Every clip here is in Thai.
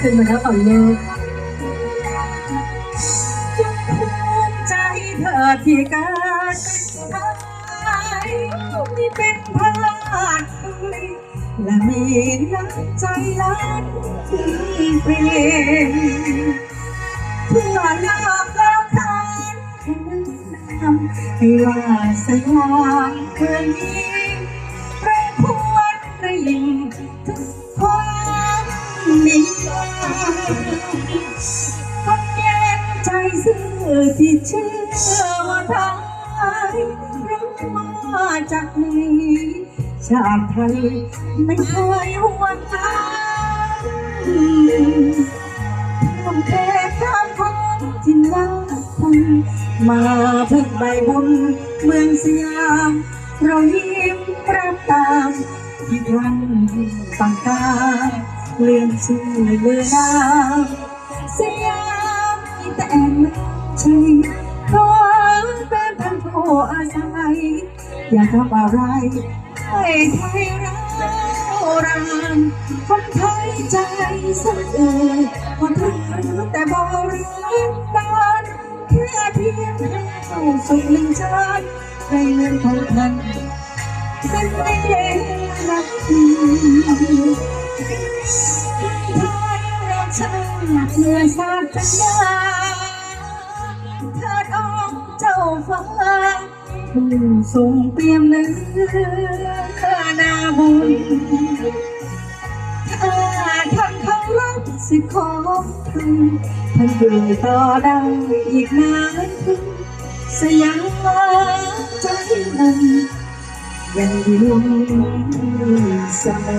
ขึ้นมาแล้วขออนุญาตใจเธอที่กายนี่เป็นพลาดและมีน้ำใจล้านที่เปลี่ยนเพื่อเลิกรักกันให้ว่าสยามเคืนนี้เป็นผู้ ใจซื่อที่เชื่อว่าทายรักมาจากไหนชาติไทยไม่เคยหวนทางทำแค่ข้ามพ้นจินดาพันมาพิ่งใบบุญเมืองสยามเรายิ้มรับตามที่ครั้งต่างกาเลื่อนชื่อเลือนามสยามมีแต่ น้ำใจขอเป็นพันผู้อาศัย อย่าทำอะไรให้ไทยเรารานคนไทยใจสั่นเอ่ยคนไทยแต่บริการแค่เพียงเข้าสุขหนึ่งชาติในเงินของท่านเป็นเองรัก เถิดองเจ้าฟ้าผู้ทรงเตรียมเนื้อนาบุญถ้าท่านเคารพสิของท่านท่านอยู่ต่อได้อีกนานถึงสยามใจมันยังอยู่เสมอ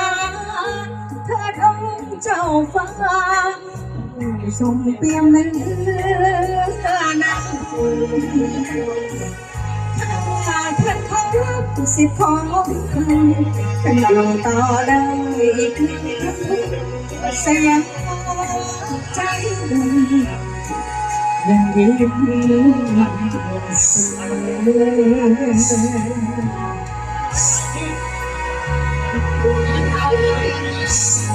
เธอทงเจ้าฟ้าทรงเปี่ยมนั้นเนื้อนังาเธอขอรับสิทธิ์องคุณฉันำยู่ต่อได้อีกนิดเสียงใจยังยิ้มเสมอ Deus.